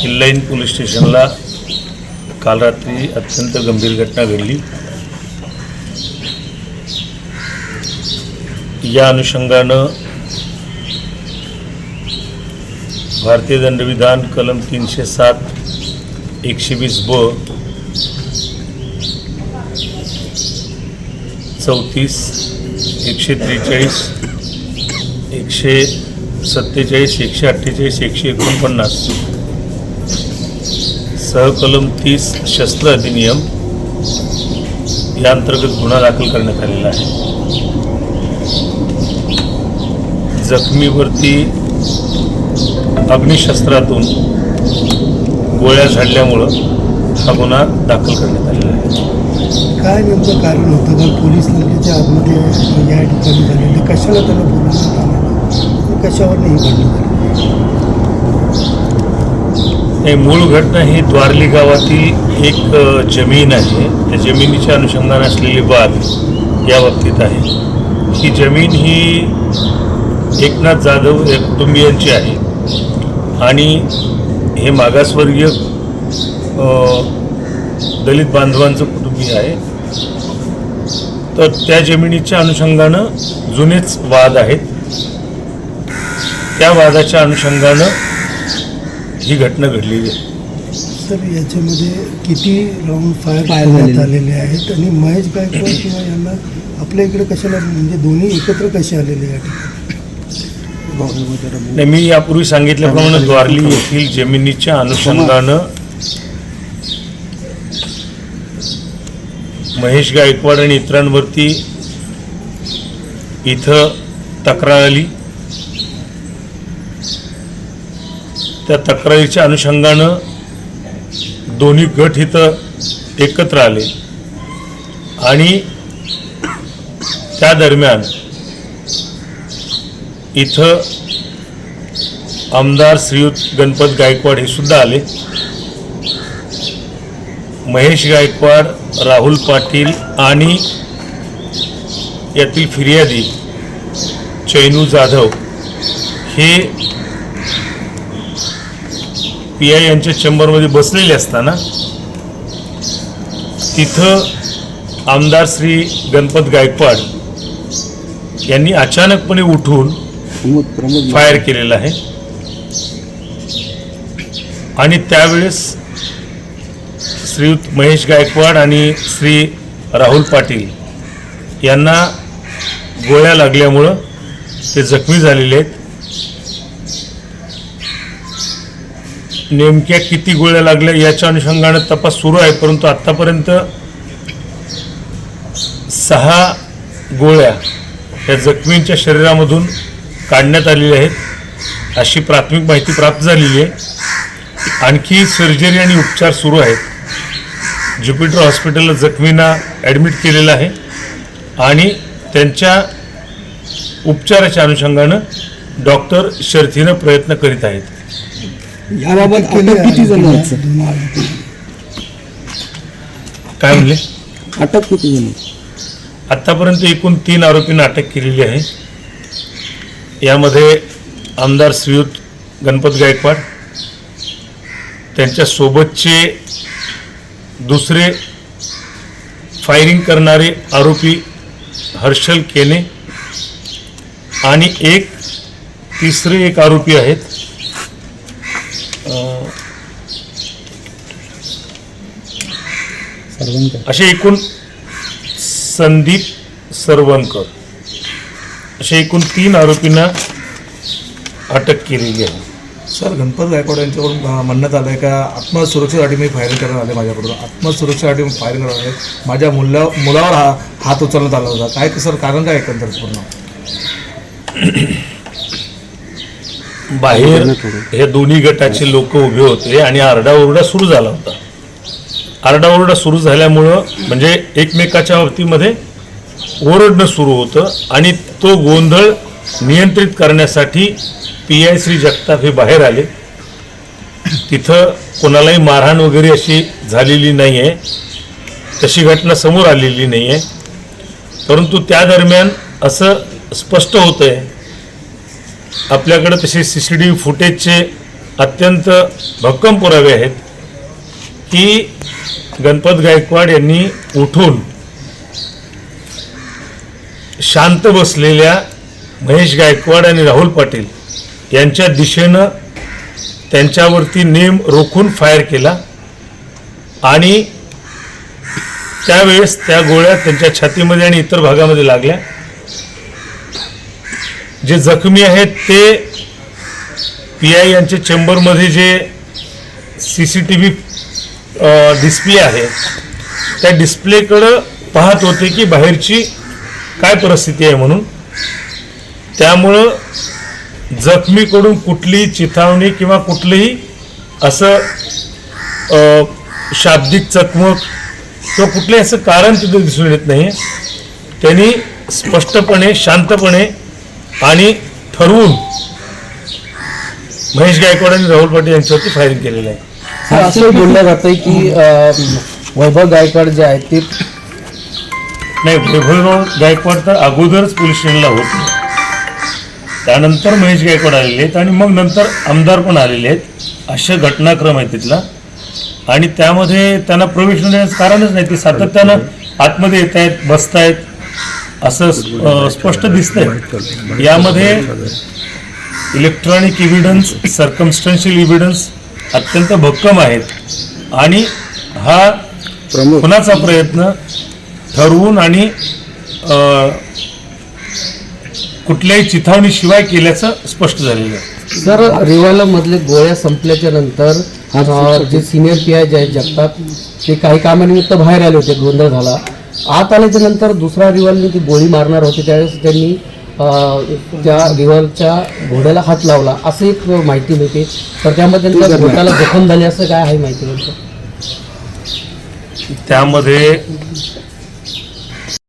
किल्लाईन police स्टेशनला काल रात्री अत्यंत गंभीर घटना घडली. या अनुषंगानं भारतीय दंडविधान कलम तीनशे सात एकशे वीस ब चौतीस एकशे त्रेचाळीस एकशे सत्तेचाळीस एकशे अठ्ठेचाळीस एकशे एकोणपन्नास सहकलम तीस शस्त्र अधिनियम या अंतर्गत गुन्हा दाखल करण्यात आलेला आहे. जखमीवरती अग्निशस्त्रातून गोळ्या झाडल्यामुळं हा गुन्हा दाखल करण्यात आलेला आहे. काय नेमकं कारण होतं? का पोलीस नगरीच्या आतमध्ये या ठिकाणी झालेलं कशाला त्याला बोलवण्यात आलं कशावर नाही नाही मूळ घटना ही द्वारली गावातील एक जमीन आहे. त्या जमिनीच्या अनुषंगाने असलेली वाद या बाबतीत आहे. ही जमीन ही एकनाथ जाधव या कुटुंबियांची आहे. आणि हे मागासवर्गीय दलित बांधवांचं कुटुंबीय आहे. तर त्या जमिनीच्या अनुषंगानं जुनेच वाद आहेत. त्या वादाच्या अनुषंगानं ही घटना घडलेली आहे. सर याच्यामध्ये किती राऊंड फायर करण्यात झालेले. आलेले आहेत आणि महेश गायकवाड किंवा यांना आपल्या इकडे कशाला म्हणजे दोन्ही एकत्र कसे आलेले या ठिकाणी नाही मी यापूर्वी सांगितल्याप्रमाणे द्वारली येथील जमिनीच्या अनुषंगानं महेश गायकवाड आणि इतरांवरती इथं तक्रार आली. त्या तक्रारीच्या अनुषंगानं दोन्ही गट इथं एकत्र आले. आणि त्या दरम्यान इथं आमदार श्रीयुत गणपत गायकवाड हे सुद्धा आले. महेश गायकवाड राहुल पाटील आणि यातील फिर्यादी चैनू जाधव हे पी आय यांच्या चेंबरमध्ये बसलेले असताना तिथं आमदार श्री गणपत गायकवाड यांनी अचानकपणे उठून फायर केलेला आहे. आणि त्यावेळेस श्रीयुत महेश गायकवाड आणि श्री राहुल पाटील यांना गोळ्या लागल्यामुळं ते जखमी झालेले आहेत. नेमक्या किती गोळ्या लागल्या याच्या अनुषंगानं तपास सुरू आहे परंतु आत्तापर्यंत सहा गोळ्या या जखमींच्या शरीरामधून काढण्यात आलेल्या आहेत. अशी प्राथमिक माहिती प्राप्त झालेली आहे. आणखी सर्जरी आणि उपचार सुरू आहेत. ज्युपिटर हॉस्पिटलला जखमींना ॲडमिट केलेलं आहे आणि त्यांच्या उपचाराच्या अनुषंगानं डॉक्टर शर्थीनं प्रयत्न करीत आहेत. याबाबत अटक किती जण. काय म्हणले अटक किती जण आहेत? आत्तापर्यंत एकूण तीन आरोपींना अटक केलेली आहे यामध्ये आमदार श्रीयुत गणपत गायकवाड त्यांच्या सोबतचे दुसरे फायरिंग करणारे आरोपी हर्षल केने आणि एक तिसरे एक आरोपी आहेत असे एकूण संदीप सरवणकर असे एकूण तीन आरोपींना अटक केलेली आहे. सर गणपत गायकवाड यांच्याकडून अं, म्हणण्यात आलं आहे का आत्मसुरक्षेसाठी मी फायरिंग करण्यात आले माझ्याकडून. आत्मसुरक्षेसाठी मी फायरिंग करण्यात आले माझ्या मुला मुलावर हा हात उचलण्यात आला होता. काय सर कारण काय एकंदरीत पूर्ण? बाहेर हे दोन्ही गटाचे लोक उभे होते आणि आरडाओरडा सुरू झाला होता. आरडाओरडा सुरू झाल्यामुळं म्हणजे एकमेकाच्या बाबतीमध्ये ओरडणं सुरू होतं आणि तो गोंधळ नियंत्रित करण्यासाठी पी आय श्री जगताप हे बाहेर आले. तिथं कोणालाही मारहाण वगैरे अशी झालेली नाही आहे तशी घटना समोर आलेली नाही आहे परंतु त्या दरम्यान असं स्पष्ट होतं आहे आपल्याकडे तसे सी सी टी व्ही फुटेजचे अत्यंत भक्कम पुरावे आहेत. की गणपत गायकवाड यांनी उठून शांत बसलेल्या महेश गायकवाड आणि राहुल पाटील यांच्या दिशेनं त्यांच्यावरती नेम रोखून फायर केला आणि त्यावेळेस त्या गोळ्या त्यांच्या छातीमध्ये आणि इतर भागामध्ये लागल्या. जे जखमी आहेत ते पी आय यांच्या चेंबरमध्ये जे C C T V display आहे त्या डिस्प्लेकडं पाहत होते की बाहेरची काय परिस्थिती आहे म्हणून. त्यामुळं जखमीकडून कुठलीही चिथावणी किंवा कुठलंही असं शाब्दिक चकमक किंवा कुठलंही असं कारण तिथं दिसून येत नाही त्यांनी स्पष्टपणे शांतपणे आणि ठरवून महेश गायकवाड आणि राहुल पाटील यांच्यावरती फायरिंग केलेलं आहे. सर असं बोललं जातंय की अं, वैभव गायकवाड जे आहेत ते नाही वैभवराव गायकवाड तर अगोदरच पोलीस स्टेशनला होते. त्यानंतर महेश गायकवाड आलेले आहेत आणि मग नंतर आमदार पण आलेले आहेत. अशा घटनाक्रम आहे तिथला. आणि त्यामध्ये त्यांना प्रवेश न देण्याचं कारणच नाही. ते सातत्यानं आतमध्ये येत आहेत बसतायत. असं स्पष्ट दिसतंय. यामध्ये इलेक्ट्रॉनिक इव्हिडन्स सर्कमस्टन्शियल इव्हिडन्स अत्यंत भक्कम आहेत. आणि हा खुनाचा प्रयत्न ठरवून आणि कुठल्याही चिथावणीशिवाय केल्याचं स्पष्ट झालेलं आहे. सर रिव्हॉल्वर मधले गोळ्या संपल्याच्या नंतर जे सिनियर पी आय जे आहेत जगतात ते काही कामानिमित्त बाहेर आले होते गोंधळ झाला. आत आल्याच्यानंतर दुसरा रिव्हॉल्वर ती गोळी मारणार होते. त्यावेळेस त्यांनी त्या रिव्हॉल्वरच्या घोड्याला हात लावला. असं एक माहिती मिळते. तर त्यामध्ये त्यांच्या जखम झाली असं काय आहे माहिती मिळतं त्यामध्ये